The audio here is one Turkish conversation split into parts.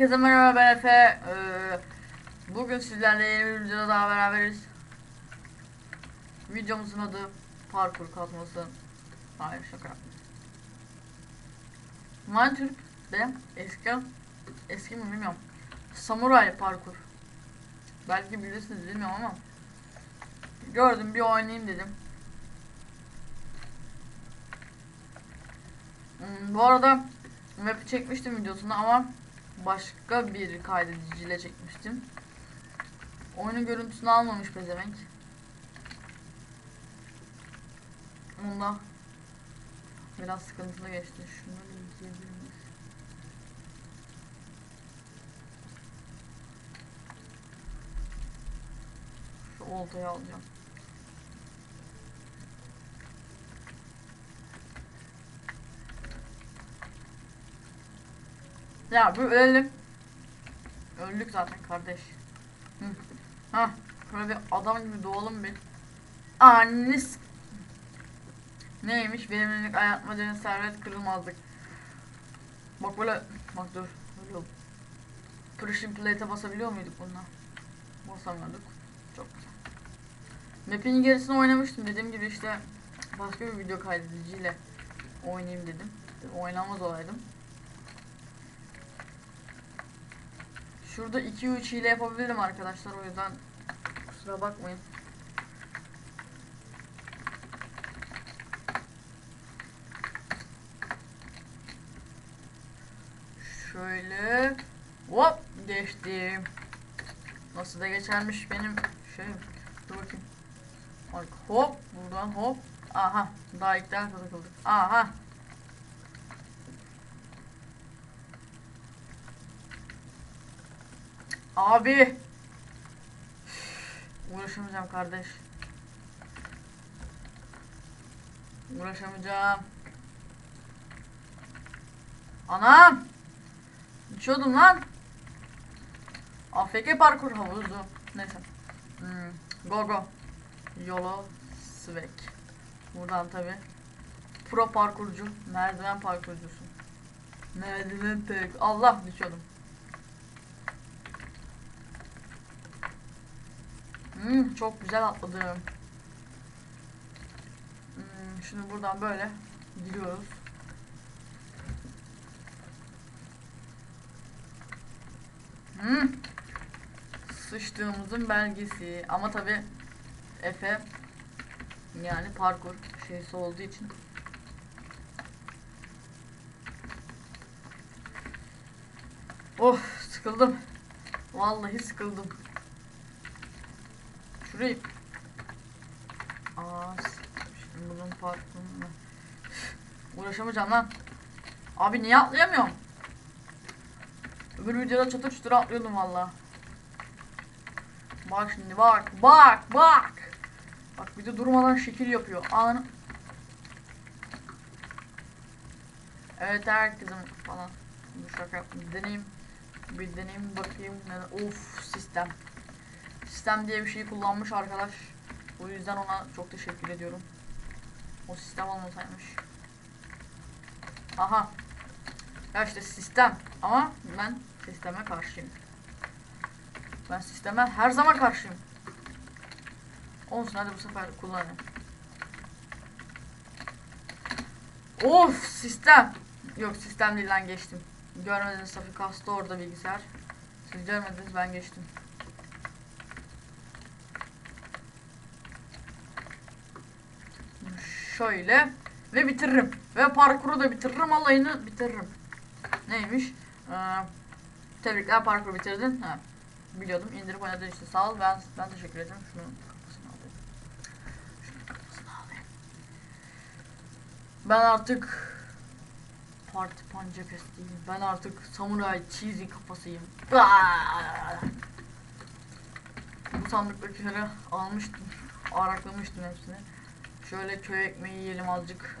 Herkese merhaba ben Efe. Ee, bugün sizlerle yeni bir videoda daha beraberiz. Videomuzun adı parkur kazması. Hayır şaka. Minecraft de eski eski mi bilmiyorum. Samuray parkur. Belki bilirsiniz bilmiyorum ama gördüm bir oynayayım dedim. Hmm, bu arada map'i çekmiştim videosunu ama başka bir kaydediciyle çekmiştim. Oyunun görüntüsünü almamış pezevenk. Onda biraz sıkıntılı geçti. Şunları izleyebilir miyiz? Şu oltayı alacağım. Ya bu ölelim. Öldük zaten kardeş. Hı. Ha, şöyle bir adam gibi doğalım bir. Annis. Neymiş? Verimlilik, ayatmacanın servet kırılmazlık. Bak böyle, bak dur. Böyle Pressure plate'e basabiliyor muyduk bununla? Basamıyorduk. Çok güzel. Map'in gerisini oynamıştım. Dediğim gibi işte başka bir video kaydediciyle oynayayım dedim. Oynamaz olaydım. Şurada 2-3 hile yapabilirim arkadaşlar o yüzden kusura bakmayın. Şöyle hop geçtim. Nasıl da geçermiş benim şey. Dur bakayım. Bak hop buradan hop. Aha daha ilk defa takıldık. Aha Abi. Uğraşamayacağım kardeş. Uğraşamayacağım. Anam. Uçuyordum lan. AFK parkur havuzu. Neyse. Hmm. Go go. Yolo Svek. Buradan tabi. Pro parkurcu. Merdiven parkurcusu. Merdiven pek. Allah düşüyordum. Hmm, çok güzel atladım. Hmm, şimdi buradan böyle gidiyoruz. Hmm. Sıçtığımızın belgesi. Ama tabi Efe yani parkur şeysi olduğu için Of sıkıldım. Vallahi sıkıldım. Şurayı. Aa, şimdi bunun parkını. Uğraşamayacağım lan. Abi niye atlayamıyorum? Öbür videoda çatır çutur atlıyordum valla. Bak şimdi bak bak bak. Bak bir de durmadan şekil yapıyor. Anı. Evet herkesin falan. Bu şaka yaptım. Deneyim. Bir deneyim bakayım. Of sistem sistem diye bir şey kullanmış arkadaş. O yüzden ona çok teşekkür ediyorum. O sistem olmasaymış. Aha. Ya işte sistem. Ama ben sisteme karşıyım. Ben sisteme her zaman karşıyım. Olsun hadi bu sefer kullanayım. Of sistem. Yok sistem değil lan geçtim. Görmediniz Safi kastı orada bilgisayar. Siz görmediniz ben geçtim. Şöyle ve bitiririm. Ve parkuru da bitiririm. Alayını bitiririm. Neymiş? Ee, tebrikler parkuru bitirdin. Ha, biliyordum. İndirip oynadığın için sağ ol. Ben, ben teşekkür ederim. Şunu. Ben artık Parti panca değilim. Ben artık samuray cheesy kafasıyım. Bu sandıktakileri almıştım. Araklamıştım hepsini. Şöyle köy ekmeği yiyelim azıcık.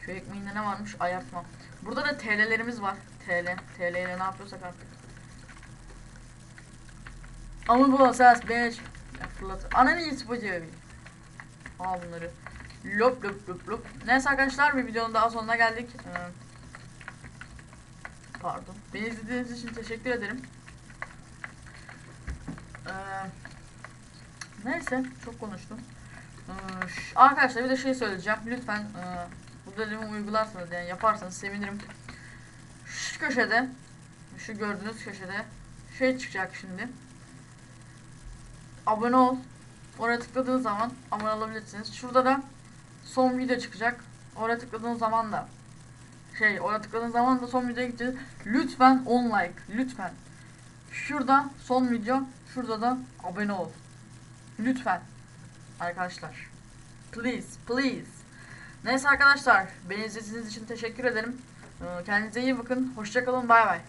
Köy ekmeğinde ne varmış? Ayartma. Burada da TL'lerimiz var. TL. TL ile ne yapıyorsak artık. Ama bu ses 5. Fırlat. Ananı iyisi bacı. Al bunları. Lop lop lop lop. Neyse arkadaşlar bir videonun daha sonuna geldik. Ee, Pardon. Beni izlediğiniz için teşekkür ederim. Ee, neyse çok konuştum. Arkadaşlar bir de şey söyleyeceğim. Lütfen e, bu dediğimi uygularsanız yani yaparsanız sevinirim. Şu köşede şu gördüğünüz köşede şey çıkacak şimdi. Abone ol. Oraya tıkladığınız zaman abone olabilirsiniz. Şurada da son video çıkacak. Oraya tıkladığınız zaman da şey oraya tıkladığınız zaman da son videoya gideceğiz. Lütfen 10 like. Lütfen. Şurada son video. Şurada da abone ol. Lütfen. Arkadaşlar. Please. Please. Neyse arkadaşlar. Beni izlediğiniz için teşekkür ederim. Ee, Kendinize iyi bakın. Hoşçakalın. Bay bay.